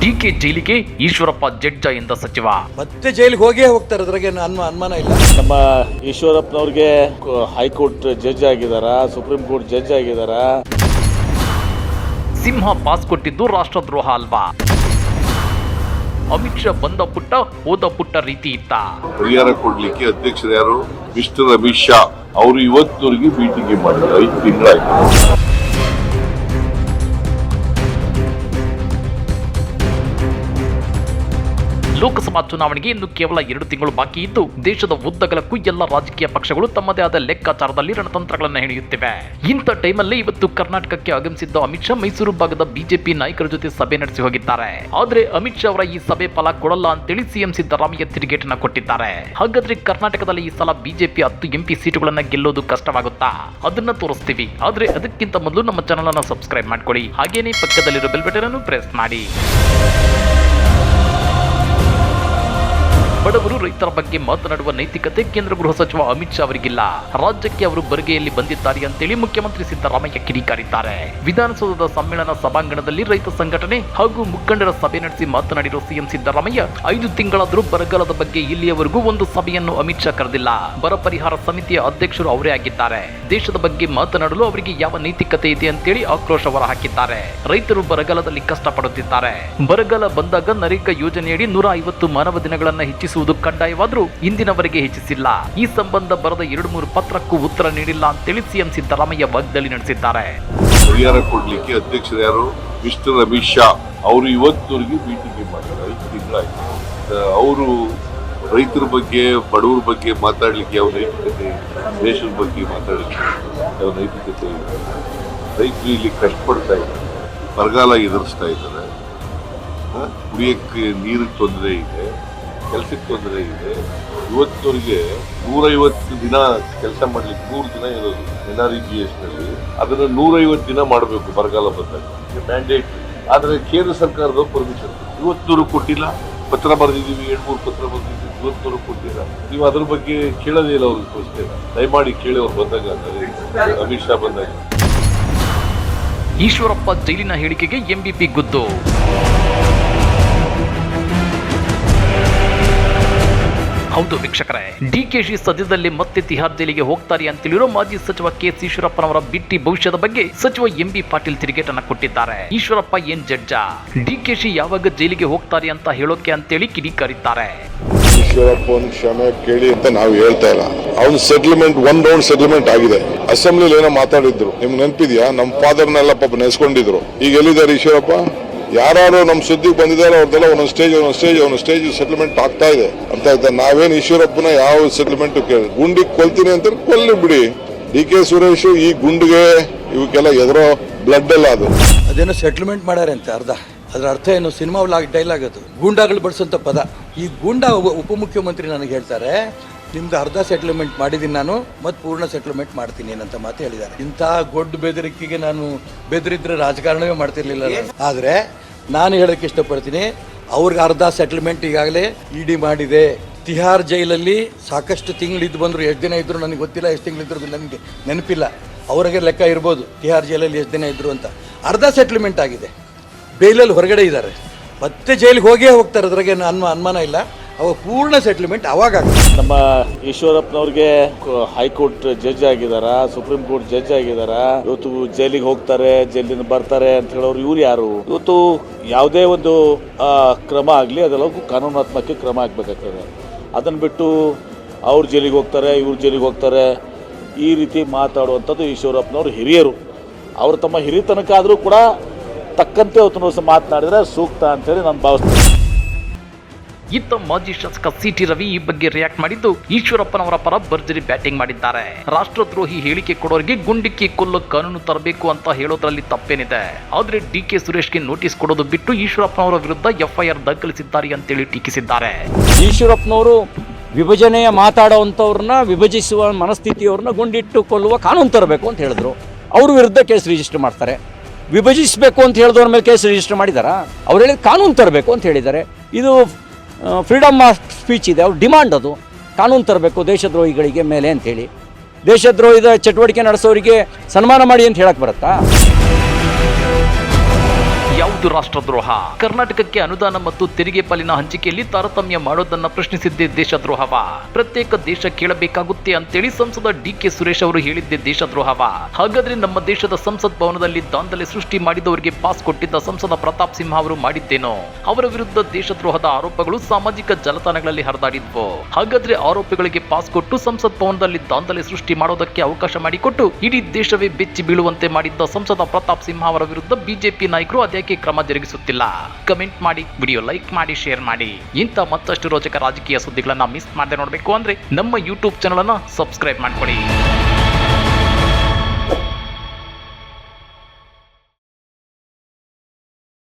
DK ಜೈಲಿಗೆ Eshwarappa judge ಎಂದ ಸಚಿವ. ಮತ್ತೆ ಜೈಲಿಗೆ ಹೋಗೇ ಹೋಗ್ತಾರೆ ಅದ್ರಾಗೆ ಅನ್ಮ ಅನುಮಾನ ಇಲ್ಲ? ನಮ್ಮ ಈಶ್ವರಪ್ಪನವ್ರಿಗೆ ಹೈಕೋರ್ಟ್ ಜಡ್ಜ್ ಆಗಿದಾರ? ಸುಪ್ರೀಂ ಕೋರ್ಟ್ ಜಡ್ಜ್ ಆಗಿದಾರ? ಸಿಂಹ ಪಾಸ್ ಕೊಟ್ಟಿದ್ದು ರಾಷ್ಟ್ರದ್ರೋಹ ಅಲ್ವಾ? ಅಮಿತ್ ಶಾ ಬಂದ ಪುಟ್ಟ ಹೋದ ಪುಟ್ಟ ರೀತಿ ಇತ್ತ? ಪರಿಹಾರ ಕೊಡ್ಲಿಕ್ಕೆ ಅಧ್ಯಕ್ಷರು ಯಾರು? ಮಿಸ್ಟರ್ ಅಮಿತ್ ಶಾ. ಅವರು ಇವತ್ತಿನವರೆಗೆ ಮೀಟಿಂಗ್ ಮಾಡಿದ್ರು ಐದು ತಿಂಗಳಾಯ್ತು. ಲೋಕಸಭಾ ಚುನಾವಣೆಗೆ ಇನ್ನು ಕೇವಲ ಎರಡು ತಿಂಗಳು ಬಾಕಿ ಇದ್ದು, ದೇಶದ ಉದ್ದಗಲಕ್ಕೂ ಎಲ್ಲ ರಾಜಕೀಯ ಪಕ್ಷಗಳು ತಮ್ಮದೇ ಆದ ಲೆಕ್ಕಾಚಾರದಲ್ಲಿ ರಣತಂತ್ರಗಳನ್ನು ಹೆಣೆಯುತ್ತಿವೆ. ಇಂಥ ಟೈಮಲ್ಲಿ ಇವತ್ತು ಕರ್ನಾಟಕಕ್ಕೆ ಆಗಮಿಸಿದ್ದ ಅಮಿತ್ ಶಾ ಮೈಸೂರು ಭಾಗದ ಬಿಜೆಪಿ ನಾಯಕರ ಜೊತೆ ಸಭೆ ನಡೆಸಿ ಹೋಗಿದ್ದಾರೆ. ಆದ್ರೆ ಅಮಿತ್ ಶಾ ಅವರ ಈ ಸಭೆ ಫಲ ಕೊಡಲ್ಲ ಅಂತೇಳಿ ಸಿಎಂ ಸಿದ್ದರಾಮಯ್ಯ ತಿರುಗೇಟನ್ನ ಕೊಟ್ಟಿದ್ದಾರೆ. ಹಾಗಾದ್ರೆ ಕರ್ನಾಟಕದಲ್ಲಿ ಈ ಸಲ ಬಿಜೆಪಿ ಹತ್ತು ಎಂಪಿ ಸೀಟುಗಳನ್ನ ಗೆಲ್ಲೋದು ಕಷ್ಟವಾಗುತ್ತಾ? ಅದನ್ನ ತೋರಿಸ್ತೀವಿ. ಆದ್ರೆ ಅದಕ್ಕಿಂತ ಮೊದಲು ನಮ್ಮ ಚಾನಲ್ ಅನ್ನು ಸಬ್ಸ್ಕ್ರೈಬ್ ಮಾಡ್ಕೊಳ್ಳಿ. ಹಾಗೇನೇ ಪಕ್ಕದಲ್ಲಿರೋ ಬೆಲ್ ಬಟನ್ ಅನ್ನು ಪ್ರೆಸ್ ಮಾಡಿ. ಬಡವರು ರೈತರ ಬಗ್ಗೆ ಮಾತನಾಡುವ ನೈತಿಕತೆ ಕೇಂದ್ರ ಗೃಹ ಸಚಿವ ಅಮಿತ್ ಶಾ ಅವರಿಗಿಲ್ಲ. ರಾಜ್ಯಕ್ಕೆ ಅವರು ಬರ್ಗೆಯಲ್ಲಿ ಬಂದಿದ್ದಾರೆ ಅಂತೇಳಿ ಮುಖ್ಯಮಂತ್ರಿ ಸಿದ್ದರಾಮಯ್ಯ ಕಿಡಿಕಾರಿದ್ದಾರೆ. ವಿಧಾನಸೌಧದ ಸಮ್ಮೇಳನ ಸಭಾಂಗಣದಲ್ಲಿ ರೈತ ಸಂಘಟನೆ ಹಾಗೂ ಮುಖಂಡರ ಸಭೆ ನಡೆಸಿ ಮಾತನಾಡಿರುವ ಸಿಎಂ ಸಿದ್ದರಾಮಯ್ಯ, ಐದು ತಿಂಗಳಾದರೂ ಬರಗಾಲದ ಬಗ್ಗೆ ಇಲ್ಲಿಯವರೆಗೂ ಒಂದು ಸಭೆಯನ್ನು ಅಮಿತ್ ಶಾ ಕರೆದಿಲ್ಲ. ಬರ ಪರಿಹಾರ ಸಮಿತಿಯ ಅಧ್ಯಕ್ಷರು ಅವರೇ ಆಗಿದ್ದಾರೆ. ದೇಶದ ಬಗ್ಗೆ ಮಾತನಾಡಲು ಅವರಿಗೆ ಯಾವ ನೈತಿಕತೆ ಇದೆ ಅಂತೇಳಿ ಆಕ್ರೋಶ ಹೊರ ಹಾಕಿದ್ದಾರೆ ರೈತರು ಬರಗಾಲದಲ್ಲಿ ಕಷ್ಟಪಡುತ್ತಿದ್ದಾರೆ. ಬರಗಾಲ ಬಂದಾಗ ನರೇಗಾ ಯೋಜನೆಯಡಿ ನೂರ ಐವತ್ತು ಮಾನವ ದಿನಗಳನ್ನ ಹೆಚ್ಚಿಸುವುದು ಕಡ್ಡಾಯವಾದರೂ ಇಂದಿನವರೆಗೆ ಹೆಚ್ಚಿಸಿಲ್ಲ. ಈ ಸಂಬಂಧ ಬರದ ಎರಡು ಮೂರು ಪತ್ರಕ್ಕೂ ಉತ್ತರ ನೀಡಿಲ್ಲ ಅಂತ ಅಂತೇಳಿ ಸಿಎಂ ಸಿದ್ದರಾಮಯ್ಯ ವಾಗ್ದಾಳಿ ನಡೆಸಿದ್ದಾರೆ. ಪರಿಹಾರ ಕೊಡ್ಲಿಕ್ಕೆ ಅಧ್ಯಕ್ಷರು ಯಾರು? ಮಿಸ್ಟರ್ ಅಮಿತ್ ಶಾ. ಅವರು ಇವತ್ತಿನವರೆಗೆ ಮೀಟಿಂಗ್ ಮಾಡಿದ್ದಾರೆ ಅವರು ರೈತರ ಬಗ್ಗೆ, ಬಡವರ ಬಗ್ಗೆ ಮಾತಾಡಲಿಕ್ಕೆ ಯಾವ ನೈತಿಕತೆ, ದೇಶದ ಬಗ್ಗೆ ಮಾತಾಡಲಿಕ್ಕೆ ಯಾವ ನೈತಿಕತೆ ರೈತರು ಇಲ್ಲಿ ಕಷ್ಟಪಡ್ತಾ ಇದ್ದಾರೆ. ಬರಗಾಲ ಎದುರಿಸ್ತಾ ಇದ್ದಾರೆ. ಕುಡಿಯಕ್ಕೆ ನೀರಿಗೆ ತೊಂದರೆ ಇದೆ. ಕೆಲಸಕ್ಕೆ ತೊಂದರೆ ಇದೆ. ಇವತ್ತವರಿಗೆ ನೂರೈವತ್ತು ದಿನ ಕೆಲಸ ಮಾಡ್ಲಿಕ್ಕೆ ನೂರು ದಿನ ಇರೋದು ಎನ್ ಆರ್ ಇ ಎಸ್ನಲ್ಲಿ ಅದನ್ನ ನೂರೈವತ್ತು ದಿನ ಮಾಡಬೇಕು ಬರಗಾಲ ಬಂದಾಗ. ಮ್ಯಾಂಡೇಟ್ ಆದರೆ ಕೇಂದ್ರ ಸರ್ಕಾರದ ಪರ್ಮಿಷನ್ ಇವತ್ತೂರು ಕೊಟ್ಟಿಲ್ಲ. ಪತ್ರ ಬರೆದಿದ್ದೀವಿ ಎರಡು ಮೂರು ಪತ್ರ ಬರೆದಿದ್ದೀವಿ. ಇವತ್ತೂರು ಕೊಟ್ಟಿಲ್ಲ. ನೀವು ಅದ್ರ ಬಗ್ಗೆ ಕೇಳೋದೇ ಇಲ್ಲ ಅವ್ರಿಗೆ ಪ್ರಶ್ನೆ ದಯಮಾಡಿ ಕೇಳಿ ಅವ್ರು ಬಂದಾಗ ಅಮಿತ್ ಶಾ ಬಂದಾಗ. ಈಶ್ವರಪ್ಪ ಜೈಲಿನ ಹೇಳಿಕೆಗೆ ಎಂಬಿಪಿ ಗುದ್ದು. ಹೌದು ವೀಕ್ಷಕರೇ. ಡಿಕೆಶಿ ಸದ್ಯದಲ್ಲಿ ಮತ್ತೆ ತಿಹಾರ್ ಜೈಲಿಗೆ ಹೋಗ್ತಾರೆ ಅಂತೇಳಿರೋ ಮಾಜಿ ಸಚಿವ ಕೆ ಎಸ್ ಈಶ್ವರಪ್ಪನವರ ಬಿಟ್ಟಿ ಭವಿಷ್ಯದ ಬಗ್ಗೆ ಸಚಿವ ಎಂ ಬಿ ಪಾಟೀಲ್ ತಿರುಗೇಟನ್ನ ಕೊಟ್ಟಿದ್ದಾರೆ. ಈಶ್ವರಪ್ಪ ಏನ್ ಜಡ್ಜ? ಶಿ ಯಾವಾಗ ಜೈಲಿಗೆ ಹೋಗ್ತಾರೆ ಅಂತ ಹೇಳೋಕೆ ಅಂತೇಳಿ ಕಿಡಿಕರಿದ್ದಾರೆ. ಈಶ್ವರಪ್ಪ ಒಂದು ಕ್ಷಮೆ ಕೇಳಿ ಅಂತ ನಾವು ಹೇಳ್ತಾ ಇಲ್ಲ. ಅವ್ನು ಸೆಟಲ್ಮೆಂಟ್ ಒನ್ ರೌಂಡ್ ಸೆಟಲ್ಮೆಂಟ್ ಆಗಿದೆ. ಅಸೆಂಬ್ಲಿ ಏನೋ ಮಾತಾಡಿದ್ರು. ನಿಮ್ಗೆ ನೆನಪಿದ್ಯಾ? ನಮ್ಮ ಫಾದರ್ನೆಲ್ಲ ಪಾಪ ನೆನೆಸ್ಕೊಂಡಿದ್ರು. ಈಗ ಎಲ್ಲಿದ್ದಾರೆ ಈಶ್ವರಪ್ಪ? ಯಾರು ನಮ್ಮ ಸುದ್ದಿಗೆ ಬಂದಿದ್ದಾರೆ ಅವ್ರದ್ದೆಲ್ಲ ಒಂದೊಂದು ಸ್ಟೇಜ್ ಒಂದೊಂದು ಸ್ಟೇಜ್ ಒಂದೊಂದು ಸ್ಟೇಜ್ ಸೆಟಲ್ಮೆಂಟ್ ಆಗ್ತಾ ಇದೆ. ಅಂತ ಇದ್ದ ನಾವೇನು ಈಶ್ವರಪ್ಪನ ಯಾವ ಸೆಟಲ್ಮೆಂಟ್ ಕೇಳಿ ಗುಂಡಿಗೆ ಕೊಲ್ತೀನಿ ಅಂತ ಕೊಲ್ಲಿ ಬಿಡಿ. ಡಿ ಕೆ ಸುರೇಶ್ ಈ ಗುಂಡಿಗೆ ಇವಕ್ಕೆಲ್ಲ ಎದುರೋ ಬ್ಲಡ್ ಎಲ್ಲ ಅದು. ಅದೇನೋ ಸೆಟಲ್ಮೆಂಟ್ ಮಾಡ್ಯಾರ ಅಂತ, ಅರ್ಧ. ಅದ್ರ ಅರ್ಥ ಏನು? ಸಿನಿಮಾ ಡೈಲಾಗ್ ಅದು ಗೂಂಡಾಗಳು ಬಳಸೋಂಥ ಪದ. ಈ ಗೂಂಡಾ ಉಪ ಉಪಮುಖ್ಯಮಂತ್ರಿ ನನಗೆ ಹೇಳ್ತಾರೆ ನಿಮ್ದು ಅರ್ಧ ಸೆಟ್ಲ್ಮೆಂಟ್ ಮಾಡಿದ್ದೀನಿ ನಾನು ಮತ್ತೆ ಪೂರ್ಣ ಸೆಟ್ಲ್ಮೆಂಟ್ ಮಾಡ್ತೀನಿ ಏನಂತ ಮಾತು ಹೇಳಿದ್ದಾರೆ. ಇಂಥ ಗೊಡ್ಡ ಬೆದರಿಕೆಗೆ ನಾನು ಬೆದರಿದ್ರೆ ರಾಜಕಾರಣವೇ ಮಾಡ್ತಿರ್ಲಿಲ್ಲ ಆದರೆ ನಾನು ಹೇಳಕ್ಕೆ ಇಷ್ಟಪಡ್ತೀನಿ ಅವ್ರಿಗೆ ಅರ್ಧ ಸೆಟ್ಲ್ಮೆಂಟ್ ಈಗಾಗಲೇ ಇಡಿ ಮಾಡಿದೆ. ತಿಹಾರ್ ಜೈಲಲ್ಲಿ ಸಾಕಷ್ಟು ತಿಂಗಳಿದ್ದು ಬಂದರು ಎಷ್ಟು ದಿನ ಇದ್ದರು ನನಗೆ ಗೊತ್ತಿಲ್ಲ ಎಷ್ಟು ತಿಂಗಳಿದ್ರು ನನಗೆ ನೆನಪಿಲ್ಲ. ಅವ್ರಿಗೆ ಲೆಕ್ಕ ಇರ್ಬೋದು ತಿಹಾರ್ ಜೈಲಲ್ಲಿ ಎಷ್ಟು ದಿನ ಇದ್ದರು ಅಂತ. ಅರ್ಧ ಸೆಟ್ಲ್ಮೆಂಟ್ ಆಗಿದೆ. ಬೇಲಲ್ಲಿ ಹೊರಗಡೆ ಇದ್ದಾರೆ. ಮತ್ತೆ ಜೈಲಿಗೆ ಹೋಗೇ ಹೋಗ್ತಾರೆ ಅದ್ರಾಗೆ ಅನ್ಮ ಅನುಮಾನ ಇಲ್ಲ. ಅವಾಗ ಪೂರ್ಣ ಸೆಟ್ಲ್ಮೆಂಟ್ ಅವಾಗ ನಮ್ಮ ಈಶ್ವರಪ್ಪನವ್ರಿಗೆ ಹೈಕೋರ್ಟ್ ಜಡ್ಜ್ ಆಗಿದಾರ, ಸುಪ್ರೀಂ ಕೋರ್ಟ್ ಜಡ್ಜ್ ಆಗಿದಾರ? ಇವತ್ತು ಜೈಲಿಗೆ ಹೋಗ್ತಾರೆ, ಜೈಲಿಂದ ಬರ್ತಾರೆ ಅಂತ ಹೇಳೋರು ಇವ್ರು ಯಾರು? ಇವತ್ತು ಯಾವುದೇ ಒಂದು ಕ್ರಮ ಆಗಲಿ, ಅದೆಲ್ಲವೂ ಕಾನೂನಾತ್ಮಕ ಕ್ರಮ ಆಗಬೇಕಾಗ್ತದೆ. ಅದನ್ನು ಬಿಟ್ಟು ಅವ್ರ ಜೈಲಿಗೆ ಹೋಗ್ತಾರೆ, ಇವ್ರ ಜೈಲಿಗೆ ಹೋಗ್ತಾರೆ. ಈ ರೀತಿ ಮಾತಾಡುವಂಥದ್ದು ಈಶ್ವರಪ್ಪನವ್ರ ಹಿರಿಯರು. ಅವರು ತಮ್ಮ ಹಿರಿತನಕ್ಕಾದರೂ ಕೂಡ ತಕ್ಕಂತೆ ಅವತ್ತು ಮಾತನಾಡಿದ್ರೆ ಸೂಕ್ತ ಅಂತೇಳಿ ನಾನು ಭಾವಿಸ್ತೇನೆ. ಇತ್ತ ಮಾಜಿ ಶಾಸಕ ಸಿಟಿ ರವಿ ಈ ಬಗ್ಗೆ ರಿಯಾಕ್ಟ್ ಮಾಡಿದ್ದು ಈಶ್ವರಪ್ಪನವರ ಪರ ಭರ್ಜರಿ ಬ್ಯಾಟಿಂಗ್ ಮಾಡಿದ್ದಾರೆ. ರಾಷ್ಟ್ರದ್ರೋಹಿ ಹೇಳಿಕೆ ಕೊಡೋರಿಗೆ ಗುಂಡಿಕ್ಕಿ ಕೊಲ್ಲೋ ಕಾನೂನು ತರಬೇಕು ಅಂತ ಹೇಳೋದ್ರಲ್ಲಿ ತಪ್ಪೇನಿದೆ. ಆದ್ರೆ ಡಿ ಕೆ ಸುರೇಶ್ಗೆ ನೋಟಿಸ್ ಕೊಡೋದು ಬಿಟ್ಟು ಈಶ್ವರಪ್ಪನವರ ವಿರುದ್ಧ ಎಫ್ಐಆರ್ ದಾಖಲಿಸಿದ್ದಾರೆ ಅಂತೇಳಿ ಟೀಕಿಸಿದ್ದಾರೆ. ಈಶ್ವರಪ್ಪನವರು ವಿಭಜನೆಯ ಮಾತಾಡೋವಂಥವ್ರನ್ನ ವಿಭಜಿಸುವ ಮನಸ್ಥಿತಿಯವ್ರನ್ನ ಗುಂಡಿಟ್ಟು ಕೊಲ್ಲುವ ಕಾನೂನು ತರಬೇಕು ಅಂತ ಹೇಳಿದ್ರು. ಅವ್ರ ವಿರುದ್ಧ ಕೇಸ್ ರಿಜಿಸ್ಟರ್ ಮಾಡ್ತಾರೆ. ವಿಭಜಿಸಬೇಕು ಅಂತ ಹೇಳಿದವ್ರ ಮೇಲೆ ಕೇಸ್ ರಿಜಿಸ್ಟರ್ ಮಾಡಿದಾರಾ? ಅವ್ರು ಹೇಳಿದ ಕಾನೂನು ತರಬೇಕು ಅಂತ ಹೇಳಿದ್ದಾರೆ. ಇದು ಫ್ರೀಡಮ್ ಆಫ್ ಸ್ಪೀಚ್ ಇದೆ. ಅವ್ರ ಡಿಮಾಂಡ್ ಅದು. ಕಾನೂನು ತರಬೇಕು ದೇಶದ್ರೋಹಿಗಳಿಗೆ ಮೇಲೆ ಅಂತೇಳಿ. ದೇಶದ್ರೋಹಿದ ಚಟುವಟಿಕೆ ನಡೆಸೋರಿಗೆ ಸನ್ಮಾನ ಮಾಡಿ ಅಂತ ಹೇಳಕ್ಕೆ ಬರುತ್ತಾ? ಇದು ರಾಷ್ಟ್ರದ್ರೋಹ. ಕರ್ನಾಟಕಕ್ಕೆ ಅನುದಾನ ಮತ್ತು ತೆರಿಗೆ ಪಾಲಿನ ಹಂಚಿಕೆಯಲ್ಲಿ ತಾರತಮ್ಯ ಮಾಡೋದನ್ನ ಪ್ರಶ್ನಿಸಿದ್ದೇ ದೇಶದ್ರೋಹವ. ಪ್ರತ್ಯೇಕ ದೇಶ ಕೇಳಬೇಕಾಗುತ್ತೆ ಅಂತೇಳಿ ಸಂಸದ ಡಿ ಕೆ ಸುರೇಶ್ ಅವರು ಹೇಳಿದ್ದೆ ದೇಶದ್ರೋಹವ. ಹಾಗಾದ್ರೆ ನಮ್ಮ ದೇಶದ ಸಂಸತ್ ಭವನದಲ್ಲಿ ದಾಂಧಲೆ ಸೃಷ್ಟಿ ಮಾಡಿದವರಿಗೆ ಪಾಸ್ ಕೊಟ್ಟಿದ್ದ ಸಂಸದ ಪ್ರತಾಪ್ ಸಿಂಹ ಅವರು ಮಾಡಿದ್ದೇನೋ? ಅವರ ವಿರುದ್ಧ ದೇಶದ್ರೋಹದ ಆರೋಪಗಳು ಸಾಮಾಜಿಕ ಜಾಲತಾಣಗಳಲ್ಲಿ ಹರಿದಾಡಿದ್ವು. ಹಾಗಾದ್ರೆ ಆರೋಪಿಗಳಿಗೆ ಪಾಸ್ ಕೊಟ್ಟು ಸಂಸತ್ ಭವನದಲ್ಲಿ ದಾಂಧಲೆ ಸೃಷ್ಟಿ ಮಾಡೋದಕ್ಕೆ ಅವಕಾಶ ಮಾಡಿಕೊಟ್ಟು ಇಡೀ ದೇಶವೇ ಬೆಚ್ಚಿ ಬೀಳುವಂತೆ ಮಾಡಿದ್ದ ಸಂಸದ ಪ್ರತಾಪ್ ಸಿಂಹ ಅವರ ವಿರುದ್ಧ ಬಿಜೆಪಿ ನಾಯಕರು ಅದ್ಯಾಕೆ ಕ್ರಮ ಜರುಗಿಸುತ್ತಿಲ್ಲ ಕಮೆಂಟ್ ಮಾಡಿ ವಿಡಿಯೋ ಲೈಕ್ ಮಾಡಿ ಶೇರ್ ಮಾಡಿ. ಇಂಥ ಮತ್ತಷ್ಟು ರೋಚಕ ರಾಜಕೀಯ ಸುದ್ದಿಗಳನ್ನ ಮಿಸ್ ಮಾಡದೆ ನೋಡಬೇಕು ಅಂದ್ರೆ ನಮ್ಮ ಯೂಟ್ಯೂಬ್ ಚಾನಲ್ ಅನ್ನು ಸಬ್ಸ್ಕ್ರೈಬ್ ಮಾಡ್ಕೊಳ್ಳಿ.